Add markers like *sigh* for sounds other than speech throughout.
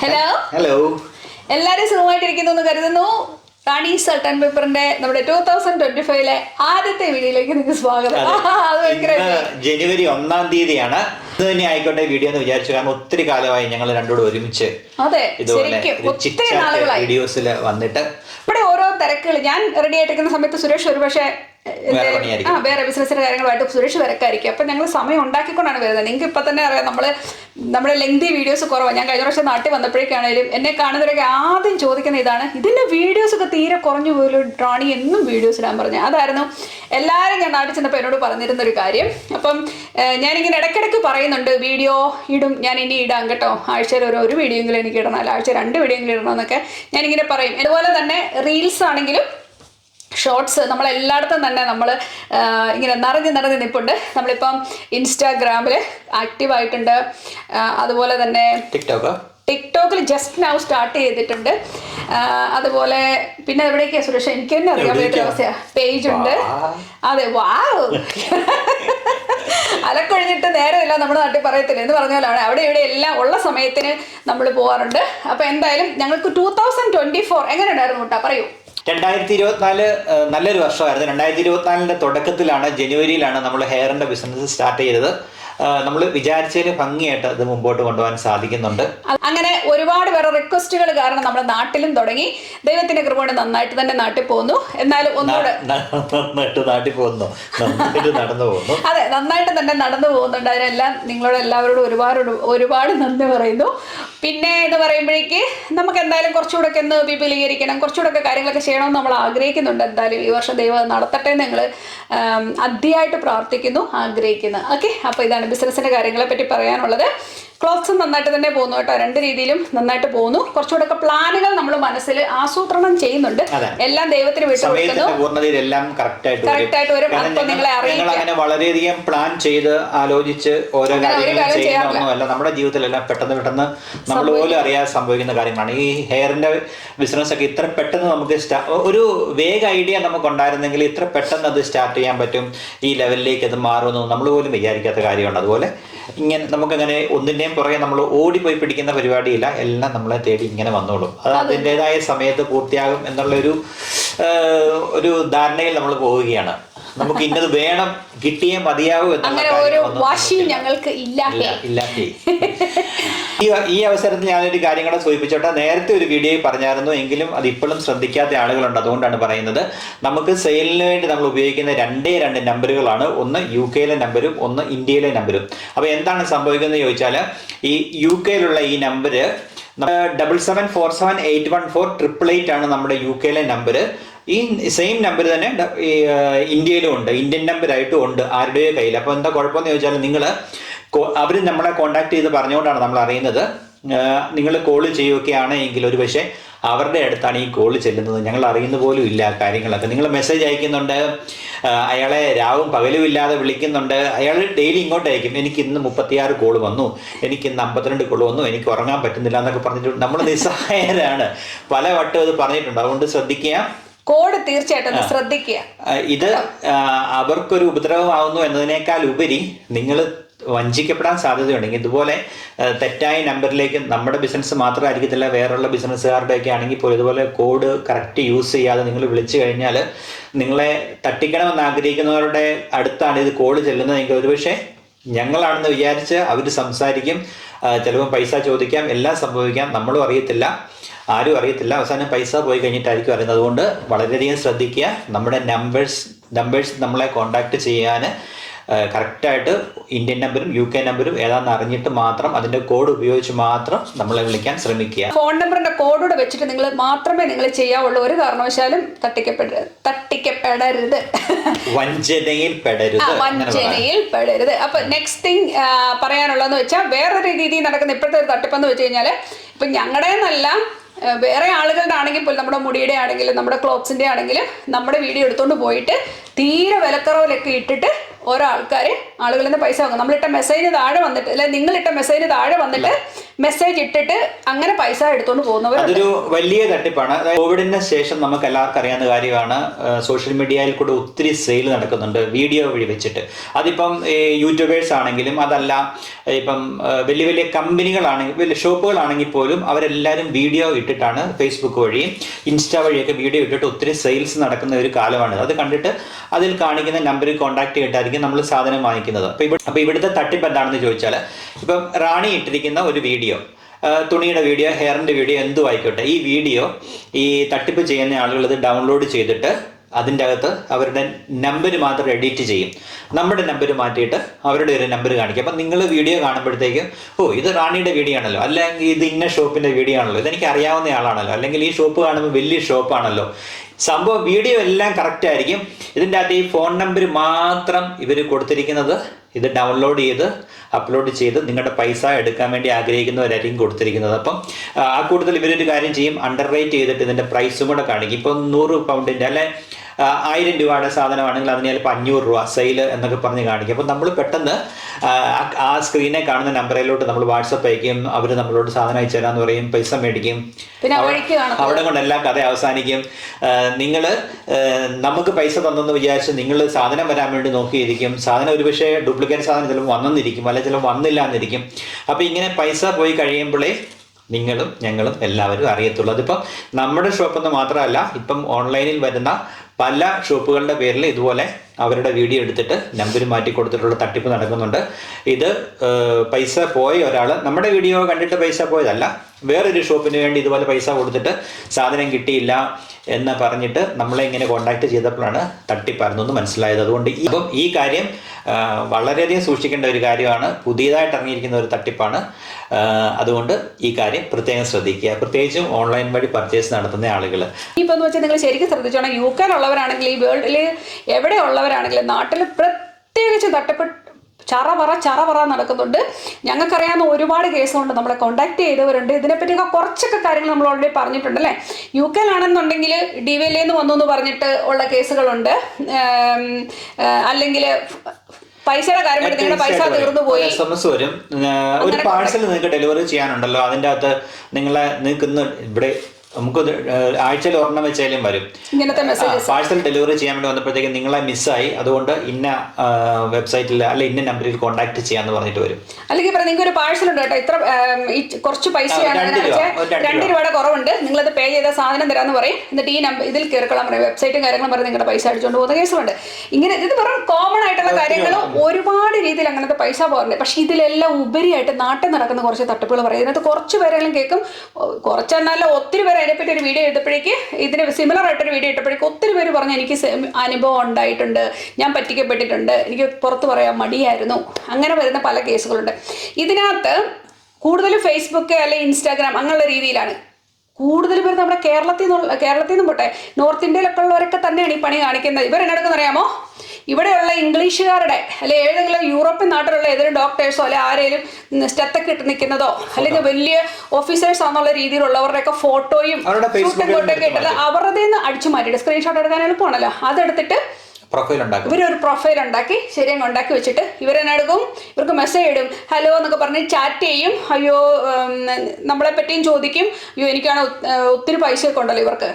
Hello hello എല്ലാവരും സുഖമായിട്ടിരിക്കുന്നു എന്ന് കരുതുന്നു. റാണി സൾട്ടൻ പേപ്പറിന്റെ നമ്മുടെ ടൂ തൗസൻഡ് ട്വന്റി ഫൈവിലെ ആദ്യത്തെ വീഡിയോയിലേക്ക് നിങ്ങൾക്ക് സ്വാഗതം. *laughs* ജനുവരി ഒന്നാം തീയതിയാണ്. ഇത് തന്നെ ആയിക്കോട്ടെ വീഡിയോ എന്ന് വിചാരിച്ചു. കാരണം ഒത്തിരി കാലമായി ഞങ്ങൾ രണ്ടുകൂടെ ഒരുമിച്ച് അതെ ഇതുപോലെ വീഡിയോസിൽ വന്നിട്ട്. ഇവിടെ ഓരോ തിരക്കുകൾ. ഞാൻ റെഡി ആയിട്ടിരിക്കുന്ന സമയത്ത് സുരേഷ് ഒരു പക്ഷേ ആ വേറെ ബിസിനസ്സിന്റെ കാര്യങ്ങളുമായിട്ട് സുരേഷ് തിരക്കായിരിക്കും. അപ്പൊ ഞങ്ങൾ സമയം ഉണ്ടാക്കിക്കൊണ്ടാണ് വരുന്നത്. നിങ്ങൾക്ക് ഇപ്പൊ തന്നെ അറിയാം നമ്മൾ നമ്മുടെ ലെങ്തി വീഡിയോസ് കുറവാണ് ഞാൻ കഴിഞ്ഞ പ്രാവശ്യം നാട്ടിൽ വന്നപ്പോഴേക്കാണേലും എന്നെ കാണുന്നവരൊക്കെ ആദ്യം ചോദിക്കുന്ന ഇതാണ് ഇതിന്റെ വീഡിയോസ് ഒക്കെ തീരെ കുറഞ്ഞു പോലും റാണി എന്നും വീഡിയോസ് ഇടാൻ പറഞ്ഞു. അതായിരുന്നു എല്ലാവരും ഞാൻ നാട്ടിൽ ചെന്നപ്പോൾ എന്നോട് പറഞ്ഞിരുന്ന ഒരു കാര്യം. അപ്പം ഞാനിങ്ങനെ ഇടയ്ക്കിടയ്ക്ക് പറയുന്നുണ്ട് വീഡിയോ ഇടും ഞാൻ ഇനി ഇടാം കേട്ടോ. ആഴ്ചയിൽ ഒരു ഒരു വീഡിയോ എങ്കിലും എനിക്ക് ഇടണം അല്ല ആഴ്ച രണ്ട് വീഡിയോ എങ്കിലും ഇടണം എന്നൊക്കെ ഞാനിങ്ങനെ പറയും. അതുപോലെ തന്നെ റീൽസ് ആണെങ്കിലും ഷോർട്സ് നമ്മൾ എല്ലായിടത്തും തന്നെ നമ്മൾ ഇങ്ങനെ നിറഞ്ഞ് നിറഞ്ഞ് നിൽപ്പുണ്ട് നമ്മളിപ്പം ഇൻസ്റ്റാഗ്രാമിൽ ആക്റ്റീവ് ആയിട്ടുണ്ട് അതുപോലെ തന്നെ ടിക്ടോക്ക് ടിക്ടോക്കിൽ ജസ്റ്റ് നൗ സ്റ്റാർട്ട് ചെയ്തിട്ടുണ്ട്. അതുപോലെ പിന്നെ എവിടേക്കാ സുരേഷ്? എനിക്ക് തന്നെ അറിയാൻ അവസ്ഥയാ? പേജ് ഉണ്ട്. അതെ വാ *laughs* അലക്കൊഴിഞ്ഞിട്ട് നേരമില്ല. നമ്മുടെ നാട്ടിൽ പറയത്തില്ല. എന്ന് പറഞ്ഞാലാണ് അവിടെ ഇവിടെ എല്ലാം ഉള്ള സമയത്തിന് നമ്മൾ പോകാറുണ്ട് അപ്പൊ എന്തായാലും ഞങ്ങൾക്ക് ടൂ തൗസൻഡ് ട്വന്റി ഫോർ എങ്ങനെ ഉണ്ടായിരുന്നു കൂട്ടാ പറയൂ. രണ്ടായിരത്തി ഇരുപത്തിനാല് നല്ലൊരു വർഷമായിരുന്നു. രണ്ടായിരത്തി ഇരുപത്തിനാലിന്റെ തുടക്കത്തിലാണ് ജനുവരിയിലാണ് നമ്മൾ ഹെയറിന്റെ ബിസിനസ് സ്റ്റാർട്ട് ചെയ്തത്. നമ്മൾ വിചാരിച്ചതിന് ഭംഗിയായിട്ട് അത് മുമ്പോട്ട് കൊണ്ടുപോകാൻ സാധിക്കുന്നുണ്ട്. അങ്ങനെ ഒരുപാട് പേരുടെ റിക്വസ്റ്റുകൾ കാരണം നമ്മുടെ നാട്ടിലും തുടങ്ങി. ദൈവത്തിന്റെ കൃപ കൊണ്ട് നന്നായിട്ട് തന്നെ നാട്ടിൽ പോകുന്നു. എന്നാലും ഒന്നുകൂടെ നന്നായിട്ട് നാട്ടിൽ പോകുന്നു. നന്നായിട്ട് നടന്നു പോകുന്നു. *laughs* അതെ നന്നായിട്ട് തന്നെ നടന്നു പോകുന്നുണ്ട്. അതിനെല്ലാം നിങ്ങളോട് എല്ലാവരോടും ഒരുപാട് ഒരുപാട് നന്ദി പറയുന്നു. പിന്നെ എന്ന് പറയുമ്പോഴേക്ക് നമുക്ക് എന്തായാലും കുറച്ചുകൂടെ ഒന്ന് വിപുലീകരിക്കണം കുറച്ചുകൂടെ കാര്യങ്ങളൊക്കെ ചെയ്യണമെന്ന് നമ്മൾ ആഗ്രഹിക്കുന്നുണ്ട്. എന്തായാലും ഈ വർഷം ദൈവം നടത്തട്ടെ എന്ന് ഞങ്ങൾ അതിയായിട്ട് പ്രാർത്ഥിക്കുന്നു ആഗ്രഹിക്കുന്നു. ഓക്കെ? അപ്പോൾ ഇതാണ് ബിസിനസ്സിന്റെ കാര്യങ്ങളെ പറ്റി പറയാനുള്ളത്. ക്ലോത്ത്സും നന്നായിട്ട് തന്നെ പോകുന്നു കേട്ടോ. രണ്ട് രീതിയിലും നന്നായിട്ട് പോകുന്നു. കുറച്ചുകൂടെ ഒക്കെ പ്ലാനുകൾ നമ്മൾ മനസ്സിൽ ആസൂത്രണം ചെയ്യുന്നുണ്ട്. എല്ലാം ദൈവത്തിന് വിട്ടു കൊടുക്കുന്നു സമയത്തിന്റെ പൂർണതയിൽ എല്ലാം കറക്റ്റ് ആയിട്ട് Correct ആയിട്ട് വരും. അപ്പോൾ നിങ്ങളെ ഞങ്ങൾ വളരെയധികം പ്ലാൻ ചെയ്ത് ആലോചിച്ച് ഓരോ കാര്യങ്ങളും ചെയ്യുന്നൊന്നുമല്ല നമ്മുടെ ജീവിതത്തിലെല്ലാം പെട്ടെന്ന് പെട്ടെന്ന് നമ്മൾ പോലും അറിയാതെ സംഭവിക്കുന്ന കാര്യങ്ങളാണ്. ഈ ഹെയറിന്റെ ബിസിനസ് ഒക്കെ ഇത്ര പെട്ടെന്ന് നമുക്ക് ഒരു വേഗ ഐഡിയ നമുക്ക് ഉണ്ടായിരുന്നെങ്കിൽ ഇത്ര പെട്ടെന്ന് അത് സ്റ്റാർട്ട് ചെയ്യാൻ പറ്റും. ഈ ലെവലിലേക്ക് അത് മാറുമെന്ന് നമ്മൾ പോലും വിചാരിക്കാത്ത കാര്യമാണ്. അതുപോലെ ഇങ്ങനെ നമുക്കങ്ങനെ ഒന്നിന്റെയും പുറകെ നമ്മൾ ഓടിപ്പോയി പിടിക്കുന്ന പരിപാടിയില്ല. എല്ലാം നമ്മളെ തേടി ഇങ്ങനെ വന്നോളും. അത് അതിന്റെതായ സമയത്ത് പൂർത്തിയാകും എന്നുള്ളൊരു ഒരു ധാരണയിൽ നമ്മൾ പോവുകയാണ്. നമുക്ക് ഇന്നത് വേണം കിട്ടിയേ മതിയാവൂ അങ്ങനെ ഒരു വാശിയും ഞങ്ങൾക്ക് ഇല്ല ഈ അവസരത്തിൽ ഞാനൊരു കാര്യം കൂടെ സൂചിപ്പിച്ചോട്ടെ. നേരത്തെ ഒരു വീഡിയോയിൽ പറഞ്ഞായിരുന്നു എങ്കിലും അത് ഇപ്പോഴും ശ്രദ്ധിക്കാത്ത ആളുകളുണ്ട്. അതുകൊണ്ടാണ് പറയുന്നത്. നമുക്ക് സെയിലിന് വേണ്ടി നമ്മൾ ഉപയോഗിക്കുന്ന രണ്ടേ രണ്ട് നമ്പറുകളാണ്. ഒന്ന് യു കെയിലെ നമ്പരും ഒന്ന് ഇന്ത്യയിലെ നമ്പരും. അപ്പോൾ എന്താണ് സംഭവിക്കുന്നത് ചോദിച്ചാൽ ഈ യു കെയിലുള്ള ഈ number double seven four seven eight one four triple eight ആണ് നമ്മുടെ യു കെയിലെ നമ്പർ ഈ സെയിം നമ്പർ തന്നെ ഇന്ത്യയിലും ഉണ്ട്. ഇന്ത്യൻ നമ്പർ ആയിട്ടും ഉണ്ട് ആരുടെയോ കയ്യിൽ അപ്പോൾ എന്താ കുഴപ്പമെന്ന് ചോദിച്ചാൽ നിങ്ങൾ അവർ നമ്മളെ കോണ്ടാക്ട് ചെയ്ത് പറഞ്ഞുകൊണ്ടാണ് നമ്മൾ അറിയുന്നത്. നിങ്ങൾ കോൾ ചെയ്യുകയൊക്കെയാണ് എങ്കിൽ ഒരു പക്ഷേ അവരുടെ അടുത്താണ് ഈ കോൾ ചെല്ലുന്നത്. ഞങ്ങൾ അറിയുന്ന പോലും ഇല്ല കാര്യങ്ങളൊക്കെ. നിങ്ങൾ മെസ്സേജ് അയക്കുന്നുണ്ട്. അയാളെ രാവും പകലും ഇല്ലാതെ വിളിക്കുന്നുണ്ട്. അയാൾ ഡെയിലി ഇങ്ങോട്ട് അയക്കും. എനിക്ക് ഇന്ന് മുപ്പത്തിയാറ് കോൾ വന്നു. എനിക്ക് ഇന്ന് അമ്പത്തിരണ്ട് കോൾ വന്നു. എനിക്ക് ഉറങ്ങാൻ പറ്റുന്നില്ല എന്നൊക്കെ പറഞ്ഞിട്ട് നമ്മൾ നിസ്സഹായരാണ്. പല വട്ടം അത് പറഞ്ഞിട്ടുണ്ട്. അതുകൊണ്ട് ശ്രദ്ധിക്കുക. കോഡ് തീർച്ചയായിട്ടും ശ്രദ്ധിക്കുക. ഇത് അവർക്കൊരു ഉപദ്രവമാവുന്നു എന്നതിനേക്കാൾ ഉപരി നിങ്ങൾ വഞ്ചിക്കപ്പെടാൻ സാധ്യതയുണ്ടെങ്കിൽ ഇതുപോലെ തെറ്റായ നമ്പറിലേക്ക് നമ്മുടെ ബിസിനസ് മാത്രമായിരിക്കത്തില്ല വേറെയുള്ള ബിസിനസ്സുകാരുടെ ഒക്കെ ആണെങ്കിൽ പോലും ഇതുപോലെ കോഡ് കറക്റ്റ് യൂസ് ചെയ്യാതെ നിങ്ങൾ വിളിച്ചു കഴിഞ്ഞാൽ നിങ്ങളെ തട്ടിക്കണമെന്ന് ആഗ്രഹിക്കുന്നവരുടെ അടുത്താണ് ഇത് കോഡ് ചെല്ലുന്നതെങ്കിൽ ഒരുപക്ഷെ ഞങ്ങളാണെന്ന് വിചാരിച്ച് അവർ സംസാരിക്കും. ചിലപ്പോൾ പൈസ ചോദിക്കാം എല്ലാം സംഭവിക്കാം നമ്മളും അറിയത്തില്ല. ആരും അറിയത്തില്ല. അവസാനം പൈസ പോയി കഴിഞ്ഞിട്ടായിരിക്കും അറിയുന്നത്. അതുകൊണ്ട് വളരെയധികം ശ്രദ്ധിക്കുക. നമ്മുടെ നമ്പേഴ്സ് നമ്പേഴ്സ് നമ്മളെ കോണ്ടാക്ട് ചെയ്യാൻ കറക്റ്റായിട്ട് ഇന്ത്യൻ നമ്പരും യു കെ നമ്പരും ഏതാണെന്ന് അറിഞ്ഞിട്ട് മാത്രം അതിന്റെ കോഡ് ഉപയോഗിച്ച് മാത്രം നമ്മളെ വിളിക്കാൻ ശ്രമിക്കുക. ഫോൺ നമ്പറിന്റെ കോഡോടെ വെച്ചിട്ട് നിങ്ങൾ മാത്രമേ നിങ്ങൾ ചെയ്യാവുള്ളൂ. ഒരു കാരണവശാലും തട്ടിക്കപ്പെടരുത് തട്ടിക്കപ്പെടരുത്. വഞ്ചനയിൽ പെടരുത്. വഞ്ചനയിൽ പെടരുത്. അപ്പൊ നെക്സ്റ്റ് തിങ് പറയാനുള്ളതെന്ന് വെച്ചാൽ വേറൊരു രീതിയിൽ നടക്കുന്ന ഇപ്പോഴത്തെ ഒരു തട്ടിപ്പെന്ന് വെച്ച് കഴിഞ്ഞാൽ ഇപ്പൊ ഞങ്ങളുടെ എന്നല്ല ആ, വേറെ ആളുകളുടെ ആണെങ്കിൽ പോലും നമ്മുടെ മുടിയുടെ ആണെങ്കിലും നമ്മുടെ ക്ലോത്ത്സിന്റെ ആണെങ്കിലും നമ്മുടെ വീഡിയോ എടുത്തുകൊണ്ട് പോയിട്ട് തീരെ വിലക്കുറവിലൊക്കെ ഇട്ടിട്ട് ഓരോ ആൾക്കാർ ആളുകളിൽ നിന്ന് പൈസ വാങ്ങും. നമ്മളിട്ട മെസ്സേജിന് താഴെ വന്നിട്ട് അല്ലെ നിങ്ങളിട്ട മെസ്സേജിന് താഴെ വന്നിട്ട് മെസ്സേജ് ഇട്ടിട്ട് അങ്ങനെ പൈസ എടുത്തുകൊണ്ട് പോകുന്നവർ അതൊരു വലിയ തട്ടിപ്പാണ്. കോവിഡിന് ശേഷം നമുക്ക് എല്ലാവർക്കും അറിയാവുന്ന കാര്യമാണ്. സോഷ്യൽ മീഡിയയിൽ കൂടെ ഒത്തിരി സെയിൽ നടക്കുന്നുണ്ട്. വീഡിയോ വഴി വെച്ചിട്ട്. അതിപ്പം യൂട്യൂബേഴ്സ് ആണെങ്കിലും അതല്ല ഇപ്പം വലിയ വലിയ കമ്പനികളാണെങ്കിൽ വലിയ ഷോപ്പുകളാണെങ്കിൽ പോലും അവരെല്ലാവരും വീഡിയോ ഇട്ടിട്ടാണ് ഫേസ്ബുക്ക് വഴിയും ഇൻസ്റ്റാ വഴിയൊക്കെ വീഡിയോ ഇട്ടിട്ട് ഒത്തിരി സെയിൽസ് നടക്കുന്ന ഒരു കാലമാണ്. അത് കണ്ടിട്ട് അതിൽ കാണിക്കുന്ന നമ്പറിൽ കോൺടാക്ട് ചെയ്തിട്ടായിരിക്കും നമ്മൾ സാധനം വാങ്ങിക്കുന്നത്. അപ്പോൾ അപ്പോൾ ഇവിടുത്തെ തട്ടിപ്പ് എന്താണെന്ന് ചോദിച്ചാൽ ഇപ്പം റാണി ഇട്ടിരിക്കുന്ന ഒരു വീഡിയോ ആ, തുണിയുടെ വീഡിയോ ഹെയറിന്റെ വീഡിയോ എന്തും ആയിക്കോട്ടെ ഈ വീഡിയോ ഈ തട്ടിപ്പ് ചെയ്യുന്ന ആളുകൾ ഇത് ഡൗൺലോഡ് ചെയ്തിട്ട് അതിന്റെ അകത്ത് അവരുടെ നമ്പർ മാത്രം എഡിറ്റ് ചെയ്യും. നമ്മുടെ നമ്പർ മാറ്റിയിട്ട് അവരുടെ ഒരു നമ്പർ കാണിക്കും. അപ്പം നിങ്ങൾ വീഡിയോ കാണുമ്പോഴത്തേക്കും ഓ ഇത് റാണിയുടെ വീഡിയോ ആണല്ലോ. അല്ലെങ്കിൽ ഇത് ഇന്ന ഷോപ്പിന്റെ വീഡിയോ ആണല്ലോ. ഇതെനിക്ക് അറിയാവുന്ന ആളാണല്ലോ. അല്ലെങ്കിൽ ഈ ഷോപ്പ് കാണുമ്പോൾ വലിയ ഷോപ്പാണല്ലോ സംഭവം വീഡിയോ എല്ലാം കറക്റ്റ് ആയിരിക്കും. ഇതിന്റെ അകത്ത് ഈ ഫോൺ നമ്പർ മാത്രം ഇവർ കൊടുത്തിരിക്കുന്നത് ഇത് ഡൗൺലോഡ് ചെയ്ത് അപ്ലോഡ് ചെയ്ത് നിങ്ങളുടെ പൈസ എടുക്കാൻ വേണ്ടി ആഗ്രഹിക്കുന്നവരായിരിക്കും കൊടുത്തിരിക്കുന്നത്. അപ്പം ആ, കൂടുതൽ ഇവരൊരു കാര്യം ചെയ്യും. അണ്ടർ റേറ്റ് ചെയ്തിട്ട് ഇതിന്റെ പ്രൈസും കൂടെ കാണിക്കും. ഇപ്പം നൂറ് പൗണ്ടിന്റെ അല്ലെ ആയിരം രൂപയുടെ സാധനമാണെങ്കിൽ അതിന് ചിലപ്പോൾ അഞ്ഞൂറ് രൂപ സെയിൽ എന്നൊക്കെ പറഞ്ഞ് കാണിക്കും. അപ്പം നമ്മൾ പെട്ടെന്ന് ആ, സ്ക്രീനെ കാണുന്ന നമ്പറിലോട്ട് നമ്മൾ വാട്സപ്പ് അയക്കും. അവർ നമ്മളോട് സാധനം അയച്ചു തരാമെന്ന് പറയും പൈസ മേടിക്കും. അവിടെ കൊണ്ട് എല്ലാ കഥ അവസാനിക്കും. നിങ്ങൾ നമുക്ക് പൈസ തന്നെന്ന് വിചാരിച്ച് നിങ്ങൾ സാധനം വരാൻ വേണ്ടി നോക്കിയിരിക്കും. സാധനം ഒരുപക്ഷെ ഡ്യൂപ്ലിക്കേറ്റ് സാധനം ചിലപ്പോൾ വന്നെന്നിരിക്കും അല്ലെങ്കിൽ ചിലപ്പോൾ വന്നില്ല എന്നിരിക്കും അപ്പോൾ ഇങ്ങനെ പൈസ പോയി കഴിയുമ്പോഴേ നിങ്ങളും ഞങ്ങളും എല്ലാവരും അറിയത്തുള്ളൂ. അതിപ്പം നമ്മുടെ ഷോപ്പെന്ന് മാത്രമല്ല ഇപ്പം ഓൺലൈനിൽ വരുന്ന പല ഷോപ്പുകളുടെ പേരിൽ ഇതുപോലെ അവരുടെ വീഡിയോ എടുത്തിട്ട് നമ്പർ മാറ്റി കൊടുത്തിട്ടുള്ള തട്ടിപ്പ് നടക്കുന്നുണ്ട്. ഇത് പൈസ പോയ ഒരാൾ നമ്മുടെ വീഡിയോ കണ്ടിട്ട് പൈസ പോയതല്ല വേറൊരു ഷോപ്പിന് വേണ്ടി ഇതുപോലെ പൈസ കൊടുത്തിട്ട് സാധനം കിട്ടിയില്ല എന്ന് പറഞ്ഞിട്ട് നമ്മളെ ഇങ്ങനെ കോണ്ടാക്ട് ചെയ്തപ്പോഴാണ് തട്ടിപ്പായിരുന്നു എന്ന് മനസ്സിലായത്. അതുകൊണ്ട് അപ്പം ഈ കാര്യം വളരെയധികം സൂക്ഷിക്കേണ്ട ഒരു കാര്യമാണ്. പുതിയതായിട്ട് ഇറങ്ങിയിരിക്കുന്ന ഒരു തട്ടിപ്പാണ്. അതുകൊണ്ട് ഈ കാര്യം പ്രത്യേകം ശ്രദ്ധിക്കുക. പ്രത്യേകിച്ചും ഓൺലൈൻ വഴി പർച്ചേസ് നടത്തുന്ന ആളുകൾ ഇപ്പൊ എന്ന് വെച്ചാൽ നിങ്ങൾ ശരിക്കും ശ്രദ്ധിച്ചോണം. യു കെയിലുള്ളവരാണെങ്കിൽ ഈ വേൾഡിൽ എവിടെ ഉള്ളവരാണെങ്കിലും നാട്ടിൽ പ്രത്യേകിച്ച് തട്ടപ്പെട്ട് ചറവറ ചറവറ നടക്കുന്നുണ്ട്. ഞങ്ങൾക്കറിയാവുന്ന ഒരുപാട് കേസുകൊണ്ട് നമ്മളെ കോണ്ടാക്ട് ചെയ്തവരുണ്ട്. ഇതിനെപ്പറ്റിയൊക്കെ കുറച്ചൊക്കെ കാര്യങ്ങൾ നമ്മൾ ഓൾറെഡി പറഞ്ഞിട്ടുണ്ട് അല്ലേ? യു കെയിലാണെന്നുണ്ടെങ്കിൽ ഡി വി എൽ വന്നു എന്ന് പറഞ്ഞിട്ട് ഉള്ള കേസുകളുണ്ട്. അല്ലെങ്കിൽ പൈസയുടെ കാര്യം നിങ്ങളുടെ പൈസ തീർന്നു പോയി. എസ് എം എസ് വരും ഒരു പാഴ്സൽ നിങ്ങൾക്ക് ഡെലിവറി ചെയ്യാനുണ്ടല്ലോ. അതിന്റെ അകത്ത് നിങ്ങളെ നിങ്ങൾക്ക് ഇന്ന് ഇവിടെ നമുക്ക് ആഴ്ചയിൽ ഒരെണ്ണം വെച്ചാലും വരും. ഇങ്ങനത്തെ പാഴ്സൽ ഡെലിവറി ചെയ്യാൻ വേണ്ടി വന്നപ്പോഴത്തേക്കും നിങ്ങളെ മിസ്സായി അതുകൊണ്ട് ഇന്ന വെബ്സൈറ്റിൽ അല്ല ഇന്ന നമ്പറിൽ കോൺടാക്ട് ചെയ്യാന്ന് പറഞ്ഞിട്ട് വരും. അല്ലെങ്കിൽ പറയാം നിങ്ങൾക്ക് ഒരു പാഴ്സൽ ഉണ്ട് കേട്ടോ. ഇത്ര കുറച്ച് പൈസയാണ് രണ്ട് രൂപയുടെ കുറവുണ്ട്. നിങ്ങളത് പേ ചെയ്ത സാധനം തരാന്ന് പറയും. എന്നിട്ട് ഈ നമ്പർ ഇതിൽ കയറിക്കൊള്ളാൻ പറയും. വെബ്സൈറ്റും കാര്യങ്ങളും പറഞ്ഞ് നിങ്ങളുടെ പൈസ അടിച്ചുകൊണ്ട് പോകുന്ന കേസുണ്ട് ഇങ്ങനെ ഇത് വെറും കോമൺ ആയിട്ടുള്ള കാര്യങ്ങൾ ഒരുപാട് രീതിയിൽ അങ്ങനത്തെ പൈസ പോകാറുണ്ട്. പക്ഷെ ഇതിലെല്ലാം ഉപരിയായിട്ട് നാട്ടിൽ നടക്കുന്ന കുറച്ച് തട്ടിപ്പുകൾ പറയും. ഇതിനകത്ത് കുറച്ച് പേരെങ്കിലും കേൾക്കും. കുറച്ചെന്നല്ല ഒത്തിരി പേര് അതിനെപ്പറ്റി ഒരു വീഡിയോ എടുത്തപ്പോഴേക്ക് ഇതിന് സിമിലർ ആയിട്ടൊരു വീഡിയോ ഇട്ടപ്പോഴേക്ക് ഒത്തിരി പേര് പറഞ്ഞു എനിക്ക് അനുഭവം ഉണ്ടായിട്ടുണ്ട് ഞാൻ പറ്റിക്കപ്പെട്ടിട്ടുണ്ട് എനിക്ക് പുറത്ത് പറയാൻ മടിയായിരുന്നു. അങ്ങനെ വരുന്ന പല കേസുകളുണ്ട് ഇതിനകത്ത് കൂടുതലും ഫേസ്ബുക്ക് അല്ലെങ്കിൽ ഇൻസ്റ്റാഗ്രാം അങ്ങനെയുള്ള രീതിയിലാണ്. കൂടുതൽ പേര് നമ്മുടെ കേരളത്തിൽ നിന്നുള്ള കേരളത്തിൽ നിന്നും പോട്ടെ നോർത്ത് ഇന്ത്യയിലൊക്കെ ഉള്ളവരൊക്കെ തന്നെയാണ് ഈ പണി കാണിക്കുന്നത്. ഇവർ എന്നെടുക്കുന്ന അറിയാമോ? ഇവിടെയുള്ള ഇംഗ്ലീഷുകാരുടെ അല്ലെ ഏതെങ്കിലും യൂറോപ്യൻ നാട്ടിലുള്ള ഏതെങ്കിലും ഡോക്ടേഴ്സോ അല്ലെ ആരെങ്കിലും സ്റ്റെത്തൊക്കെ ഇട്ട് നിൽക്കുന്നതോ അല്ലെങ്കിൽ വലിയ ഓഫീസേഴ്സ് ആണെന്നുള്ള രീതിയിലുള്ളവരുടെയൊക്കെ ഫോട്ടോയും അവരുടെ ഷൂട്ടും കൊണ്ടൊക്കെ ഇട്ടത് അവരുടെ നിന്ന് അടിച്ചു മാറ്റിയിട്ട് സ്ക്രീൻഷോട്ട് എടുക്കാൻ എളുപ്പമാണല്ലോ. അതെടുത്തിട്ട് പ്രൊഫൈൽ ഉണ്ടാക്കും. ഇവരൊരു പ്രൊഫൈൽ ഉണ്ടാക്കി ശരിയങ്ങ് ഉണ്ടാക്കി വെച്ചിട്ട് ഇവരെന്നെ എടുക്കും? ഇവർക്ക് മെസ്സേജ് ഇടും. ഹലോ എന്നൊക്കെ പറഞ്ഞ് ചാറ്റ് ചെയ്യും. അയ്യോ നമ്മളെ പറ്റിയും ചോദിക്കും. അയ്യോ എനിക്കാണ് ഒത്തിരി പൈസ ഒത്തിരി പൈസയൊക്കെ ഉണ്ടല്ലോ ഇവർക്ക്.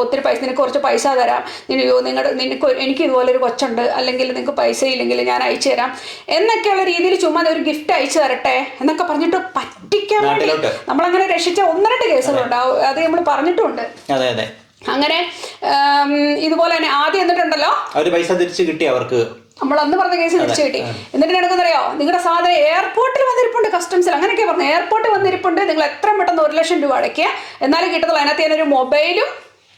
ഒത്തിരി പൈസ നിനക്ക് കുറച്ച് പൈസ തരാം. അയ്യോ നിങ്ങളുടെ നിനക്ക് എനിക്ക് ഇതുപോലെ ഒരു കൊച്ചുണ്ട്. അല്ലെങ്കിൽ നിങ്ങൾക്ക് പൈസ ഇല്ലെങ്കിൽ ഞാൻ അയച്ചു തരാം. എന്നൊക്കെയുള്ള രീതിയിൽ ചുമ്മാ ഒരു ഗിഫ്റ്റ് അയച്ചു തരട്ടെ എന്നൊക്കെ പറഞ്ഞിട്ട് പറ്റിക്കാൻ വേണ്ടി. നമ്മളങ്ങനെ രക്ഷിച്ച ഒന്ന് രണ്ട് കേസുകളുണ്ടാവും അത് നമ്മൾ പറഞ്ഞിട്ടുണ്ട് അതെ അതെ. അങ്ങനെ ഇതുപോലെ തന്നെ ആദ്യം എന്നിട്ടുണ്ടല്ലോ? അവർ പൈസ തിരിച്ചു കിട്ടി അവർക്ക്. നമ്മൾ അന്ന് പറഞ്ഞ കേസ് തിരിച്ചു കിട്ടി. എന്നിട്ട് നടക്കുന്നറിയോ നിങ്ങളുടെ സാധനം എയർപോർട്ടിൽ വന്നിരിപ്പുണ്ട് കസ്റ്റംസിൽ അങ്ങനെയൊക്കെ പറഞ്ഞു. എയർപോർട്ടിൽ വന്നിരിപ്പുണ്ട്. നിങ്ങൾ എത്ര പെട്ടെന്ന് ഒരു ലക്ഷം രൂപ അടയ്ക്കുക. എന്നാലും കിട്ടത്തുള്ളൂ അതിനകത്ത് ഞാനൊരു മൊബൈലും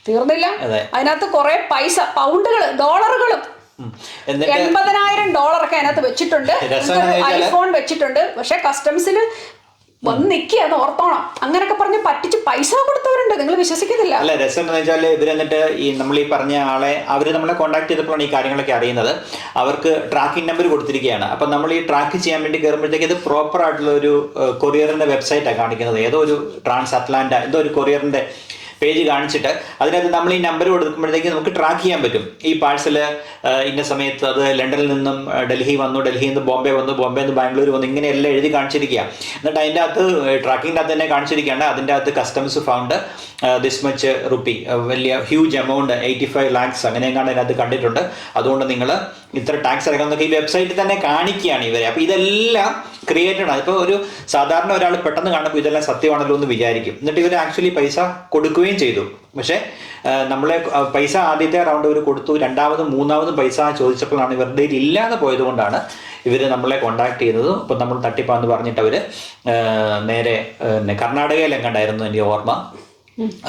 തീർന്നില്ല. അതെ. അതിനകത്ത് കുറെ പൈസ പൗണ്ടുകൾ ഡോളറുകളും. എൺപതിനായിരം ഡോളർ ഒക്കെ അതിനകത്ത് വെച്ചിട്ടുണ്ട്. ഐഫോൺ വെച്ചിട്ടുണ്ട്. പക്ഷെ കസ്റ്റംസിൽ വന്ന് നിക്കുക അത് ഓർത്തോണം. അങ്ങനൊക്കെ പറഞ്ഞ് പറ്റിച്ച് പൈസ കൊടുത്തവരുണ്ട്. നിങ്ങൾ വിശ്വസിക്കുന്നില്ല. അല്ല രസം എന്ന് വെച്ചാൽ ഇവരെന്നിട്ട് ഈ നമ്മൾ ഈ പറഞ്ഞ ആളെ അവർ നമ്മളെ കോൺടാക്ട് ചെയ്തപ്പോഴാണ് ഈ കാര്യങ്ങളൊക്കെ അറിയുന്നത്. അവർക്ക് ട്രാക്കിംഗ് നമ്പർ കൊടുത്തിരിക്കുകയാണ്. അപ്പം നമ്മൾ ഈ ട്രാക്ക് ചെയ്യാൻ വേണ്ടി കയറുമ്പോഴത്തേക്ക് ഇത് പ്രോപ്പർ ആയിട്ടുള്ള ഒരു കൊറിയറിന്റെ വെബ്സൈറ്റാണ് കാണിക്കുന്നത്. ഏതോ ഒരു ട്രാൻസ് അറ്റ്ലാന്റ എന്തോ ഒരു കൊറിയറിന്റെ പേജ് കാണിച്ചിട്ട് അതിനകത്ത് നമ്മൾ ഈ നമ്പർ കൊടുക്കുമ്പോഴത്തേക്ക് നമുക്ക് ട്രാക്ക് ചെയ്യാൻ പറ്റും. ഈ പാഴ്സൽ ഇന്ന സമയത്ത് അത് ലണ്ടനിൽ നിന്നും ഡൽഹി വന്നു ഡൽഹിയിൽ നിന്ന് ബോംബെ വന്നു ബോംബെ നിന്ന് ബാംഗ്ലൂർ വന്നു ഇങ്ങനെയെല്ലാം എഴുതി കാണിച്ചിരിക്കുക. എന്നിട്ട് അതിന്റെ അകത്ത് ട്രാക്കിങ്ങിന്റെ അകത്ത് തന്നെ കാണിച്ചിരിക്കുകയാണ്. അതിന്റെ അകത്ത് customs found this much rupee വലിയ huge amount eighty five lakhs അങ്ങനെയെങ്ങാണ്ട് അതിനകത്ത് കണ്ടിട്ടുണ്ട്. അതുകൊണ്ട് നിങ്ങൾ ഇത്ര ടാക്സ് അടക്കണമെന്നൊക്കെ ഈ വെബ്സൈറ്റിൽ തന്നെ കാണിക്കുകയാണ് ഇവരെ. അപ്പോൾ ഇതെല്ലാം ക്രിയേറ്റഡ് ആണ്. ഇപ്പോൾ ഒരു സാധാരണ ഒരാൾ പെട്ടെന്ന് കാണുമ്പോൾ ഇതെല്ലാം സത്യമാണല്ലോ എന്ന് വിചാരിക്കും. എന്നിട്ട് ഇവർ ആക്ച്വലി പൈസ കൊടുക്കുകയും ചെയ്തു. പക്ഷേ നമ്മളെ പൈസ ആദ്യത്തെ റൗണ്ട് ഇവർ കൊടുത്തു. രണ്ടാമതും മൂന്നാമതും പൈസ ചോദിച്ചപ്പോഴാണ് ഇവരുടെ ഇല്ലാതെ പോയത് കൊണ്ടാണ് ഇവർ നമ്മളെ കോണ്ടാക്ട് ചെയ്തത്. ഇപ്പം നമ്മൾ തട്ടിപ്പാന്ന് പറഞ്ഞിട്ട് അവർ നേരെ കർണാടകയിലെങ്ങാണ്ടായിരുന്നു എന്റെ ഓർമ്മ.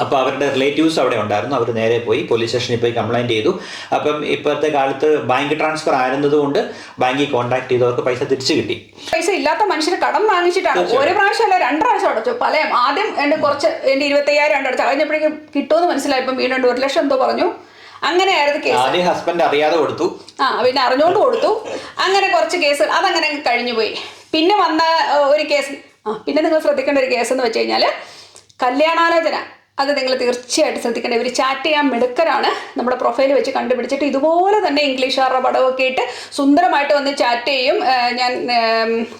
അപ്പോൾ അവരുടെ റിലേറ്റീവ്സ് അവിടെ ഉണ്ടായിരുന്നു. അവർ നേരെ പോയി പോലീസ് സ്റ്റേഷനിൽ പോയി കംപ്ലൈന്റ് ചെയ്തു. അപ്പം ഇപ്പോഴത്തെ കാലത്ത് ബാങ്ക് ട്രാൻസ്ഫർ ആയിരുന്നതുകൊണ്ട് ബാങ്കിൽ കോൺടാക്ട് ചെയ്തവർക്ക് പൈസ തിരിച്ചു കിട്ടി. പൈസ ഇല്ലാത്ത മനുഷ്യർ കടം വാങ്ങിച്ചിട്ടാണ്. ഒരു പ്രാവശ്യം അല്ല രണ്ട് പ്രാവശ്യം അടച്ചു. പല ആദ്യം എന്റെ കുറച്ച് എന്റെ ഇരുപത്തയ്യായിരം രണ്ട് അടച്ചു. കഴിഞ്ഞപ്പോഴേക്കും കിട്ടുമെന്ന് മനസ്സിലായപ്പോൾ വീണ്ടും ഒരു ലക്ഷം എന്തോ പറഞ്ഞു. അങ്ങനെയായിരുന്നു കേസ്. ആദ്യം ഹസ്ബൻഡ് അറിയാതെ കൊടുത്തു. ആ പിന്നെ അറിഞ്ഞുകൊണ്ട് കൊടുത്തു. അങ്ങനെ കുറച്ച് കേസ് അതങ്ങനെ കഴിഞ്ഞു പോയി. പിന്നെ വന്ന ഒരു കേസ്. ആ പിന്നെ നിങ്ങൾ ശ്രദ്ധിക്കേണ്ട ഒരു കേസ് എന്ന് വെച്ച് കഴിഞ്ഞാൽ കല്യാണാലോചന. അത് നിങ്ങൾ തീർച്ചയായിട്ടും ശ്രദ്ധിക്കേണ്ട. ഇവർ ചാറ്റ് ചെയ്യാൻ മിടുക്കരാണ്. നമ്മുടെ പ്രൊഫൈൽ വെച്ച് കണ്ടുപിടിച്ചിട്ട് ഇതുപോലെ തന്നെ ഇംഗ്ലീഷുകാരുടെ പടമൊക്കെ ഇട്ട് സുന്ദരമായിട്ട് വന്ന് ചാറ്റ് ചെയ്യും. ഞാൻ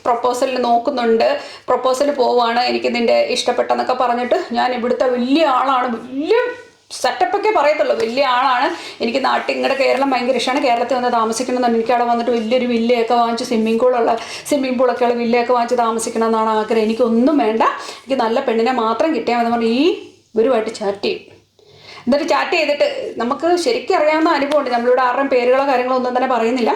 പ്രൊപ്പോസലിന് നോക്കുന്നുണ്ട്. പ്രൊപ്പോസൽ പോവാണ് എനിക്ക് നിന്റെ ഇഷ്ടപ്പെട്ടെന്നൊക്കെ പറഞ്ഞിട്ട് ഞാൻ ഇവിടുത്തെ വലിയ ആളാണ്. വലിയ സെറ്റപ്പൊക്കെ പറയത്തുള്ളൂ. വലിയ ആളാണ്. എനിക്ക് നാട്ടിൽ ഇങ്ങോട്ട് കേരളം ഭയങ്കര ഇഷ്ടമാണ് കേരളത്തിൽ വന്ന് താമസിക്കണമെന്നാണ്. എനിക്ക് അവിടെ വന്നിട്ട് വലിയൊരു വില്ലയൊക്കെ വാങ്ങിച്ച് സ്വിമ്മിംഗ് പൂളുള്ള സ്വിമ്മിംഗ് പൂളൊക്കെയുള്ള വില്ലയൊക്കെ വാങ്ങിച്ച് താമസിക്കണം എന്നാണ് ആഗ്രഹം എനിക്കൊന്നും വേണ്ട. എനിക്ക് നല്ല പെണ്ണിനെ മാത്രം കിട്ടിയാൽ മതി ഈ ഇവരുമായിട്ട് ചാറ്റ് ചെയ്യും. എന്നിട്ട് ചാറ്റ് ചെയ്തിട്ട് നമുക്ക് ശരിക്കും അറിയാവുന്ന അനുഭവമുണ്ട്. നമ്മളിവിടെ ആരുടെയും പേരുകളോ കാര്യങ്ങളോ ഒന്നും തന്നെ പറയുന്നില്ല.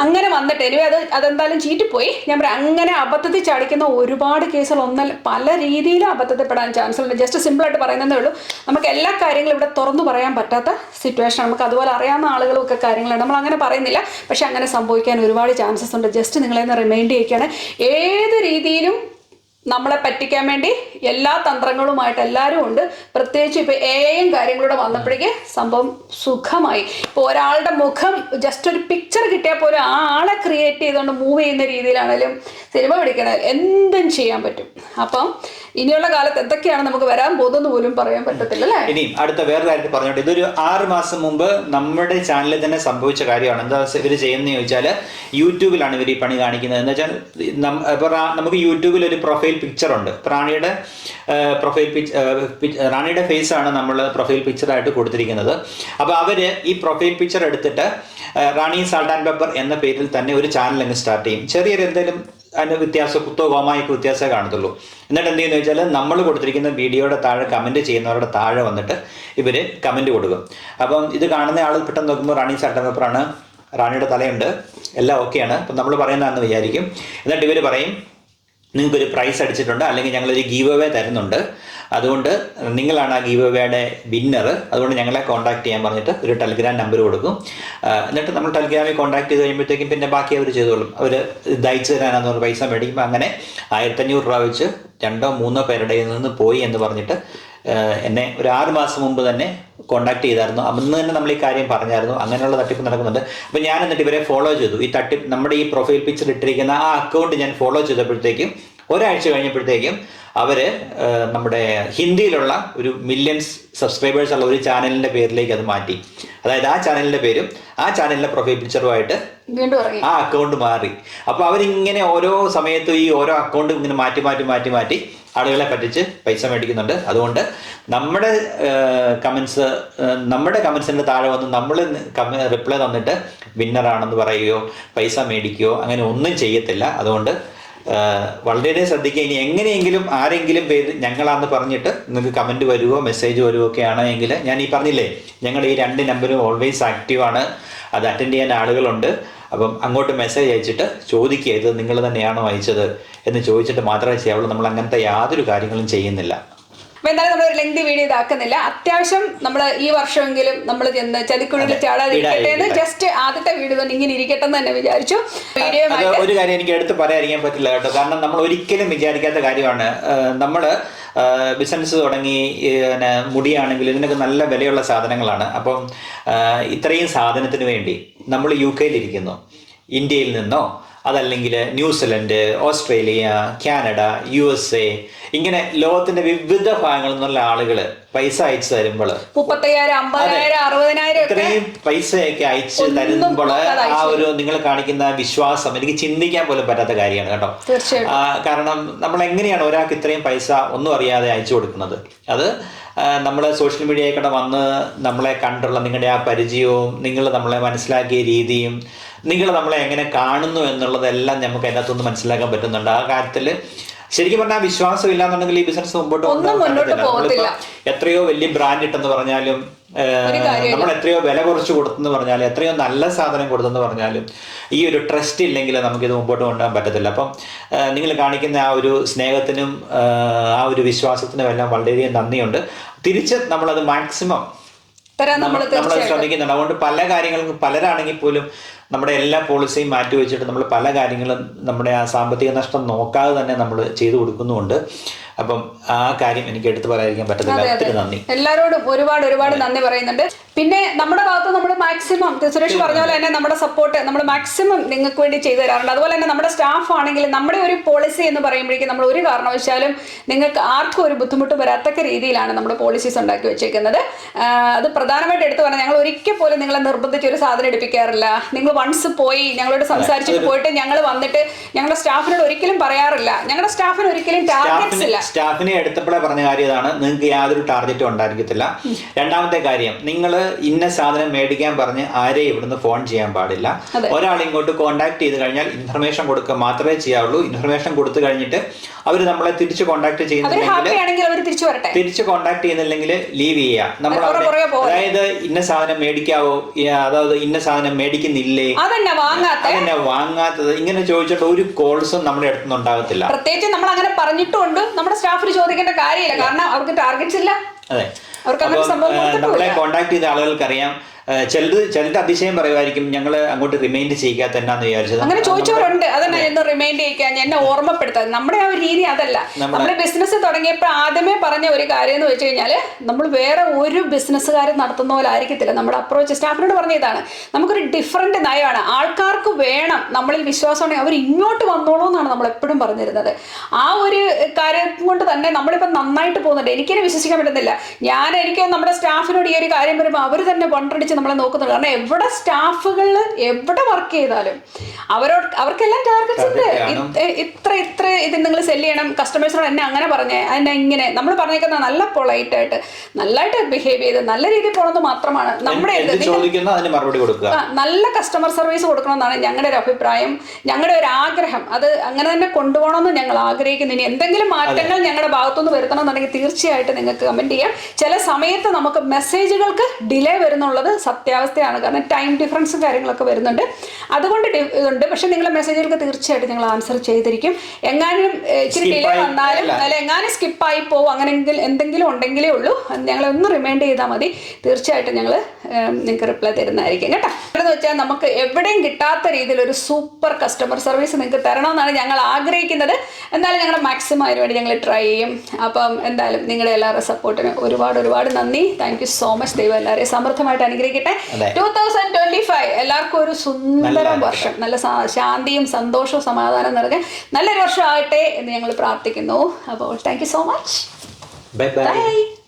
അങ്ങനെ വന്നിട്ട് എനിവേ അത് അതെന്തായാലും ചീറ്റിപ്പോയി. ഞാൻ പറയാം അങ്ങനെ അബദ്ധത്തിൽ ചാടിക്കുന്ന ഒരുപാട് കേസുകൾ ഒന്നല്ല പല രീതിയിലും അബദ്ധത്തിൽപ്പെടാൻ ചാൻസ് ഉണ്ട്. ജസ്റ്റ് സിമ്പിളായിട്ട് പറയുന്നതേ ഉള്ളൂ. നമുക്ക് എല്ലാ കാര്യങ്ങളും ഇവിടെ തുറന്നു പറയാൻ പറ്റാത്ത സിറ്റുവേഷൻ നമുക്ക് അതുപോലെ അറിയാവുന്ന ആളുകളൊക്കെ കാര്യങ്ങളാണ് നമ്മൾ അങ്ങനെ പറയുന്നില്ല. പക്ഷേ അങ്ങനെ സംഭവിക്കാൻ ഒരുപാട് ചാൻസസ് ഉണ്ട്. ജസ്റ്റ് നിങ്ങളെ റിമൈൻഡ് ചെയ്യിക്കുകയാണ്. ഏത് രീതിയിലും നമ്മളെ പറ്റിക്കാൻ വേണ്ടി എല്ലാ തന്ത്രങ്ങളുമായിട്ട് എല്ലാവരും ഉണ്ട്. പ്രത്യേകിച്ച് ഇപ്പോൾ ഏയും കാര്യങ്ങളൂടെ വന്നപ്പോഴേക്ക് സംഭവം സുഖമായി. ഇപ്പോൾ ഒരാളുടെ മുഖം ജസ്റ്റ് ഒരു പിക്ചർ കിട്ടിയാൽ പോലും ആ ആളെ ക്രിയേറ്റ് ചെയ്തുകൊണ്ട് മൂവ് ചെയ്യുന്ന രീതിയിലാണെങ്കിലും സിനിമ പിടിക്കണത് എന്തും ചെയ്യാൻ പറ്റും. അപ്പം ഇനിയുള്ള കാലത്ത് എന്തൊക്കെയാണ് നമുക്ക് വരാൻ പോകുന്നത് പോലും പറയാൻ പറ്റത്തില്ല അല്ലേ? ഇനി അടുത്ത വേറെ കാര്യത്തിൽ പറഞ്ഞോട്ടെ. ഇതൊരു ആറ് മാസം മുമ്പ് നമ്മുടെ ചാനലിൽ തന്നെ സംഭവിച്ച കാര്യമാണ്. എന്താ ഇവർ ചെയ്യുന്നത് ചോദിച്ചാൽ യൂട്യൂബിലാണ് ഇവർ ഈ പണി കാണിക്കുന്നത്. എന്ന് വെച്ചാൽ നം- ഇപ്പൊ നമുക്ക് യൂട്യൂബിൽ ഒരു പ്രൊഫൈൽ പിക്ചർ ഉണ്ട്. റാണിയുടെ പ്രൊഫൈൽ പിക്ചർ റാണിയുടെ ഫേസ് ആണ് നമ്മൾ പ്രൊഫൈൽ പിക്ചറായിട്ട് കൊടുത്തിരിക്കുന്നത്. അപ്പോൾ അവർ ഈ പ്രൊഫൈൽ പിക്ചർ എടുത്തിട്ട് റാണി സാൾട്ട് ആൻഡ് പെപ്പർ എന്ന പേരിൽ തന്നെ ഒരു ചാനൽ അങ്ങ് സ്റ്റാർട്ട് ചെയ്യും. ചെറിയൊരു എന്തെങ്കിലും അതിന് വ്യത്യാസം കുത്തോ കോമായൊക്കെ വ്യത്യാസമേ കാണത്തുള്ളൂ. എന്നിട്ട് എന്ത് ചെയ്യുന്നു വെച്ചാൽ നമ്മൾ കൊടുത്തിരിക്കുന്ന വീഡിയോയുടെ താഴെ കമന്റ് ചെയ്യുന്നവരുടെ താഴെ വന്നിട്ട് ഇവർ കമന്റ് കൊടുക്കും. അപ്പം ഇത് കാണുന്ന ആൾ പെട്ടെന്ന് നോക്കുമ്പോൾ റാണി സാൾട്ട് പേപ്പറാണ്. റാണിയുടെ തലയുണ്ട്. എല്ലാം ഓക്കെയാണ് അപ്പം നമ്മൾ പറയുന്നതാണെന്ന് വിചാരിക്കും. എന്നിട്ട് ഇവർ പറയും നിങ്ങൾക്കൊരു പ്രൈസ് അടിച്ചിട്ടുണ്ട്. അല്ലെങ്കിൽ ഞങ്ങളൊരു ഗീവ് അവേ തരുന്നുണ്ട്. അതുകൊണ്ട് നിങ്ങളാണ് ആ ഗീവ് അവേയുടെ വിന്നർ. അതുകൊണ്ട് ഞങ്ങളെ കോൺടാക്ട് ചെയ്യാൻ പറഞ്ഞിട്ട് ഒരു ടെലിഗ്രാം നമ്പർ കൊടുക്കും. എന്നിട്ട് നമ്മൾ ടെലിഗ്രാമിൽ കോൺടാക്ട് ചെയ്ത് കഴിയുമ്പോഴത്തേക്കും പിന്നെ ബാക്കി അവർ ചെയ്തോളും. അവർ ഇത് അയച്ചു തരാനാന്ന് പൈസ മേടിക്കുമ്പോൾ അങ്ങനെ ആയിരത്തഞ്ഞൂറ് രൂപ വെച്ച് രണ്ടോ മൂന്നോ പേരുടെ നിന്ന് പോയി എന്ന് പറഞ്ഞിട്ട് എന്നെ ഒരു ആറ് മാസം മുമ്പ് തന്നെ കോൺടാക്ട് ചെയ്തായിരുന്നു. അന്ന് തന്നെ നമ്മൾ ഈ കാര്യം പറഞ്ഞായിരുന്നു. അങ്ങനെയുള്ള തട്ടിപ്പ് നടക്കുന്നുണ്ട്. അപ്പം ഞാൻ എന്നിട്ട് ഇവരെ ഫോളോ ചെയ്തു. ഈ തട്ടിപ്പ് നമ്മുടെ ഈ പ്രൊഫൈൽ പിക്ചർ ഇട്ടിരിക്കുന്ന ആ അക്കൗണ്ട് ഞാൻ ഫോളോ ചെയ്തപ്പോഴത്തേക്കും ഒരാഴ്ച കഴിഞ്ഞപ്പോഴത്തേക്കും അവർ നമ്മുടെ ഹിന്ദിയിലുള്ള ഒരു മില്യൺസ് സബ്സ്ക്രൈബേഴ്സ് ഉള്ള ഒരു ചാനലിന്റെ പേരിലേക്ക് അത് മാറ്റി. അതായത് ആ ചാനലിന്റെ പേരും ആ ചാനലിന്റെ പ്രൊഫൈൽ പിക്ചറുമായിട്ട് ആ അക്കൗണ്ട് മാറി. അപ്പോൾ അവരിങ്ങനെ ഓരോ സമയത്തും ഈ ഓരോ അക്കൗണ്ടും ഇങ്ങനെ മാറ്റി മാറ്റി മാറ്റി മാറ്റി ആളുകളെ പറ്റിച്ച് പൈസ മേടിക്കുന്നുണ്ട്. അതുകൊണ്ട് നമ്മുടെ കമൻസ് നമ്മുടെ കമൻസിന്റെ താഴെ വന്ന് നമ്മൾ റിപ്ലൈ തന്നിട്ട് വിന്നറാണെന്ന് പറയുകയോ പൈസ മേടിക്കുകയോ അങ്ങനെ ഒന്നും ചെയ്യത്തില്ല. അതുകൊണ്ട് ആ, വളരെ ശ്രദ്ധിക്കുക. ഇനി എങ്ങനെയെങ്കിലും ആരെങ്കിലും പേര് ഞങ്ങളാന്ന് പറഞ്ഞിട്ട് നിങ്ങൾക്ക് കമന്റ് വരുവോ മെസ്സേജ് വരുവോ ഒക്കെ ആണെങ്കിൽ ഞാൻ ഈ പറഞ്ഞില്ലേ ഞങ്ങളുടെ ഈ രണ്ട് നമ്പരും ഓൾവേസ് ആക്റ്റീവാണ് അത് അറ്റൻഡ് ചെയ്യാൻ ആളുകളുണ്ട്. അപ്പം അങ്ങോട്ട് മെസ്സേജ് അയച്ചിട്ട് ചോദിക്കുക ഇത് നിങ്ങൾ തന്നെയാണോ അയച്ചത് എന്ന് ചോദിച്ചിട്ട് മാത്രമേ ചെയ്യാവുള്ളൂ. നമ്മൾ അങ്ങനത്തെ യാതൊരു കാര്യങ്ങളും ചെയ്യുന്നില്ല. അപ്പൊ എന്തായാലും നമ്മൾ ഒരു ലെങ്തി വീഡിയോ ഇതാക്കുന്നില്ല. അത്യാവശ്യം നമ്മൾ ഈ വർഷമെങ്കിലും നമ്മൾ ചെന്ന് ചതിക്കുള്ളിൽ. ചാടാതിരിക്കട്ടെ എന്ന് ജസ്റ്റ് ആദ്യത്തെ വീഡിയോ തന്നെ ഇങ്ങനെ ഇരിക്കട്ടെ എന്ന് തന്നെ വിചാരിച്ചു. അത് ഒരു കാര്യം എനിക്ക് എടുത്ത് പറയാതിരിക്കാൻ പറ്റില്ല കേട്ടോ. കാരണം നമ്മൾ ഒരിക്കലും വിചാരിക്കാത്ത കാര്യമാണ്. നമ്മൾ ബിസിനസ് തുടങ്ങി പിന്നെ മുടിയാണെങ്കിൽ ഇതിനൊക്കെ നല്ല വിലയുള്ള സാധനങ്ങളാണ്. അപ്പം ഇത്രയും സാധനത്തിന് വേണ്ടി നമ്മൾ യു കെയിലിരിക്കുന്നു ഇന്ത്യയിൽ നിന്നോ അതല്ലെങ്കിൽ New Zealand Australia Canada U S A ഇങ്ങനെ ലോകത്തിന്റെ വിവിധ ഭാഗങ്ങളിൽ നിന്നുള്ള ആളുകൾ പൈസ അയച്ചു തരുമ്പോൾ മുപ്പത്തയ്യായിരം അമ്പതിനായിരം അറുപതിനായിരം ഇത്രയും പൈസയൊക്കെ അയച്ചു തരുമ്പോൾ ആ ഒരു നിങ്ങൾ കാണിക്കുന്ന വിശ്വാസം എനിക്ക് ചിന്തിക്കാൻ പോലും പറ്റാത്ത കാര്യമാണ് കേട്ടോ. കാരണം നമ്മൾ എങ്ങനെയാണ് ഒരാൾക്ക് ഇത്രയും പൈസ ഒന്നും അറിയാതെ അയച്ചു കൊടുക്കുന്നത്? അത് നമ്മൾ സോഷ്യൽ മീഡിയയിൽ കൂടെ വന്ന് നമ്മളെ കണ്ടുള്ള നിങ്ങളുടെ ആ പരിചയവും നിങ്ങൾ നമ്മളെ മനസ്സിലാക്കിയ രീതിയും നിങ്ങൾ നമ്മളെ എങ്ങനെ കാണുന്നു എന്നുള്ളതെല്ലാം നമുക്ക് അതിനകത്തുനിന്ന് മനസ്സിലാക്കാൻ പറ്റുന്നുണ്ട്. ആ കാര്യത്തിൽ ശരിക്കും പറഞ്ഞാൽ വിശ്വാസം ഇല്ലാന്നുണ്ടെങ്കിൽ ഈ ബിസിനസ് മുമ്പോട്ട്. നമ്മളിപ്പോ എത്രയോ വലിയ ബ്രാൻഡ് ഇട്ടെന്ന് പറഞ്ഞാലും നമ്മൾ എത്രയോ വില കുറച്ച് കൊടുത്തെന്ന് പറഞ്ഞാലും എത്രയോ നല്ല സാധനം കൊടുത്തെന്ന് പറഞ്ഞാലും ഈ ഒരു ട്രസ്റ്റ് ഇല്ലെങ്കിൽ നമുക്കിത് മുമ്പോട്ട് കൊണ്ടുപോകാൻ പറ്റത്തില്ല. അപ്പം നിങ്ങൾ കാണിക്കുന്ന ആ ഒരു സ്നേഹത്തിനും ആ ഒരു വിശ്വാസത്തിനും എല്ലാം വളരെയധികം നന്ദിയുണ്ട്. തിരിച്ച് നമ്മളത് മാക്സിമം തരാൻ നമ്മൾ ശ്രദ്ധിക്കുന്നുണ്ട്. അതുകൊണ്ട് പല കാര്യങ്ങൾക്കും പലരാണെങ്കിൽ പോലും നമ്മുടെ എല്ലാ പോളിസിയും മാറ്റി വെച്ചിട്ട് നമ്മൾ പല കാര്യങ്ങളും നമ്മുടെ ആ സാമ്പത്തിക നഷ്ടം നോക്കാതെ തന്നെ നമ്മൾ ചെയ്തു കൊടുക്കുന്നുമുണ്ട്. അപ്പം ആ കാര്യം എനിക്ക് എടുത്തു പറയാതിരിക്കാൻ പറ്റത്തില്ല. ഒത്തിരി നന്ദി. എല്ലാരോടും ഒരുപാട് ഒരുപാട് നന്ദി പറയുന്നുണ്ട്. പിന്നെ നമ്മുടെ ഭാഗത്ത് നമ്മൾ മാക്സിമം സുരേഷ് പറഞ്ഞ പോലെ തന്നെ നമ്മുടെ സപ്പോർട്ട് നമ്മൾ മാക്സിമം നിങ്ങൾക്ക് വേണ്ടി ചെയ്തു തരാറുണ്ട്. അതുപോലെ തന്നെ നമ്മുടെ സ്റ്റാഫ് ആണെങ്കിൽ നമ്മുടെ ഒരു പോളിസി എന്ന് പറയുമ്പോഴേക്കും നമ്മൾ ഒരു കാരണവശാലും നിങ്ങൾക്ക് ആർക്കും ഒരു ബുദ്ധിമുട്ട് വരാത്തക്ക രീതിയിലാണ് നമ്മുടെ പോളിസീസ് ഉണ്ടാക്കി വെച്ചേക്കുന്നത്. അത് പ്രധാനമായിട്ട് എടുത്തു പറഞ്ഞാൽ ഞങ്ങൾ ഒരിക്കൽ പോലും നിങ്ങളെ നിർബന്ധിച്ച് ഒരു സാധനം എടുപ്പിക്കാറില്ല. നിങ്ങൾ വൺസ് പോയി ഞങ്ങളോട് സംസാരിച്ചിട്ട് പോയിട്ട് ഞങ്ങൾ വന്നിട്ട് ഞങ്ങളുടെ സ്റ്റാഫിനോട് ഒരിക്കലും പറയാറില്ല. ഞങ്ങളുടെ സ്റ്റാഫിന് ഒരിക്കലും ടാർഗറ്റ്സ് ഇല്ല. സ്റ്റാഫിനെ എടുത്തപ്പോഴേ പറഞ്ഞ കാര്യം ഇതാണ്. നിങ്ങൾക്ക് യാതൊരു ടാർഗറ്റും ഉണ്ടായിരിക്കത്തില്ല. രണ്ടാമത്തെ കാര്യം നിങ്ങൾ ഇന്ന സാധനം മേടിക്കാൻ പറഞ്ഞ് ആരെയും ഇവിടുന്ന് ഫോൺ ചെയ്യാൻ പാടില്ല. ഒരാൾ ഇങ്ങോട്ട് കോൺടാക്ട് ചെയ്ത് കഴിഞ്ഞാൽ ഇൻഫർമേഷൻ കൊടുക്കുക മാത്രമേ ചെയ്യാവുള്ളൂ. ഇൻഫർമേഷൻ കൊടുത്തു കഴിഞ്ഞിട്ട് അവർ നമ്മളെ തിരിച്ച് കോൺടാക്ട് ചെയ്യുന്നില്ലെങ്കിൽ തിരിച്ചു കോൺടാക്ട് ചെയ്യുന്നില്ലെങ്കിൽ ലീവ് ചെയ്യുക. നമ്മൾ. അതായത് ഇന്ന സാധനം മേടിക്കാവോ? അതായത് ഇന്ന സാധനം മേടിക്കുന്നില്ലേ? അതന്നെ വാങ്ങാത്ത. വാങ്ങാത്തത്. ഇങ്ങനെ ചോദിച്ചിട്ട് ഒരു കോൾസും നമ്മുടെ അടുത്തുനിന്ന് ഉണ്ടാകത്തില്ല. പ്രത്യേകിച്ച് നമ്മൾ അങ്ങനെ പറഞ്ഞിട്ടുണ്ട് നമ്മുടെ സ്റ്റാഫിന് ചോദിക്കേണ്ട കാര്യമില്ല. കാരണം അവർക്ക് ടാർഗറ്റ് ഇല്ല. അതെ. അവർക്ക് അങ്ങനെ സംഭവം കോൺടാക്ട്. നമ്മളെ ചെയ്ത ആളുകൾക്കറിയാം. ഏഹ്, ചിലത് ചിലത് അതിശയം പറയുമായിരിക്കും ഞങ്ങൾ അങ്ങോട്ട് റിമൈൻഡ് ചെയ്യാത്ത എന്നാന്ന് വിചാരിച്ചത്. അങ്ങനെ ചോദിച്ചവരുണ്ട്. അതന്നെ എന്നെ റിമൈൻഡ് ചെയ്യിക്കാൻ എന്നെ ഓർമ്മപ്പെടുത്താൻ. നമ്മുടെ ആ ഒരു രീതി അതല്ല. നമ്മുടെ- ബിസിനസ് തുടങ്ങിയപ്പോൾ ആദ്യമേ പറഞ്ഞ ഒരു കാര്യം എന്ന് വെച്ച് കഴിഞ്ഞാൽ നമ്മൾ വേറെ ഒരു ബിസിനസ്സുകാരൻ നടത്തുന്ന പോലെ ആയിരിക്കത്തില്ല നമ്മുടെ അപ്രോച്ച് സ്റ്റാഫിനോട് പറഞ്ഞതാണ് നമുക്കൊരു ഡിഫറെന്റ് നയമാണ്. ആൾക്കാർക്ക് വേണം നമ്മളിൽ വിശ്വാസമുണ്ടെങ്കിൽ അവർ ഇങ്ങോട്ട് വന്നോളൂ എന്നാണ് നമ്മൾ എപ്പോഴും പറഞ്ഞിരുന്നത്. ആ ഒരു കാര്യം കൊണ്ട് തന്നെ നമ്മളിപ്പോൾ നന്നായിട്ട് പോകുന്നുണ്ട്. എനിക്കതിനെ വിശ്വസിക്കാൻ പറ്റുന്നില്ല. ഞാൻ എനിക്ക് നമ്മുടെ സ്റ്റാഫിനോട് ഈ ഒരു കാര്യം വരുമ്പോൾ അവർ തന്നെ പണ്ടടിച്ച് നമ്മളെ നോക്കുന്നുണ്ട് കാരണം എവിടെ സ്റ്റാഫുകൾ എവിടെ വർക്ക് ചെയ്താലും അവരോട് അവർക്കെല്ലാം ടാർഗറ്റ്സ് ഉണ്ട്. ഇത്ര ഇത്ര ഇത് നിങ്ങൾ സെൽ ചെയ്യണം. കസ്റ്റമേഴ്സിനോട് എന്നെ അങ്ങനെ പറഞ്ഞേ എന്നെ ഇങ്ങനെ. നമ്മൾ പറഞ്ഞേക്കുന്ന നല്ല പൊളൈറ്റ് ആയിട്ട് നല്ലതായിട്ട് ബിഹേവ് ചെയ്ത് നല്ല രീതിയിൽ പോകണമെന്ന് മാത്രമാണ്. നമ്മുടെ മറുപടി കൊടുക്കുക. നല്ല കസ്റ്റമർ സർവീസ് കൊടുക്കണമെന്നാണ് ഞങ്ങളുടെ ഒരു അഭിപ്രായം. ഞങ്ങളുടെ ഒരു ആഗ്രഹം. അത് അങ്ങനെ തന്നെ കൊണ്ടുപോകണമെന്ന് ഞങ്ങൾ ആഗ്രഹിക്കുന്നു. ഇനി എന്തെങ്കിലും മാറ്റങ്ങൾ ഞങ്ങളുടെ ഭാഗത്തുനിന്ന് വരുത്തണം എന്നുണ്ടെങ്കിൽ തീർച്ചയായിട്ടും നിങ്ങൾക്ക് കമന്റ് ചെയ്യാം. ചില സമയത്ത് നമുക്ക് മെസ്സേജുകൾക്ക് ഡിലേ വരുന്നുള്ളത് സത്യാവസ്ഥയാണ്. കാരണം ടൈം ഡിഫറൻസും കാര്യങ്ങളൊക്കെ വരുന്നുണ്ട്. അതുകൊണ്ട് ഉണ്ട്. ഇതുണ്ട് പക്ഷെ നിങ്ങളുടെ മെസ്സേജുകൾക്ക് തീർച്ചയായിട്ടും ഞങ്ങൾ ആൻസർ ചെയ്തിരിക്കും. എങ്ങാനും ഇച്ചിരി ഡിലേ വന്നാലും അല്ല. അല്ല എങ്ങാനും സ്കിപ്പായി പോകും അങ്ങനെങ്കിൽ എന്തെങ്കിലും ഉണ്ടെങ്കിലേ ഉള്ളൂ. ഞങ്ങളെ ഒന്ന് റിമൈൻഡ് ചെയ്താൽ മതി. തീർച്ചയായിട്ടും ഞങ്ങൾ നിങ്ങൾക്ക് റിപ്ലൈ തരുന്നതായിരിക്കും. കേട്ടോ? എന്ന് വെച്ചാൽ നമുക്ക് എവിടെയും കിട്ടാത്ത രീതിയിൽ ഒരു സൂപ്പർ കസ്റ്റമർ സർവീസ് നിങ്ങൾക്ക് തരണമെന്നാണ് ഞങ്ങൾ ആഗ്രഹിക്കുന്നത്. എന്നാലും ഞങ്ങളുടെ മാക്സിമം അതിന് വേണ്ടി ഞങ്ങൾ ട്രൈ ചെയ്യും. അപ്പം എന്തായാലും നിങ്ങളുടെ എല്ലാവരുടെ സപ്പോർട്ടിന് ഒരുപാട് ഒരുപാട് നന്ദി. താങ്ക് യു സോ മച്ച് ദൈവം എല്ലാവരെയും സമൃദ്ധമായിട്ട് അനുഗ്രഹിക്കട്ടെ. അതെ. ടൂ തൗസൻഡ് ട്വന്റി ഫൈവ് എല്ലാവർക്കും ഒരു സുന്ദര വർഷം. നല്ല ശാന്തിയും സന്തോഷവും സമാധാനം നിറഞ്ഞ നല്ലൊരു വർഷം ആകട്ടെ എന്ന് ഞങ്ങൾ പ്രാർത്ഥിക്കുന്നു. അപ്പോൾ thank you so much bye bye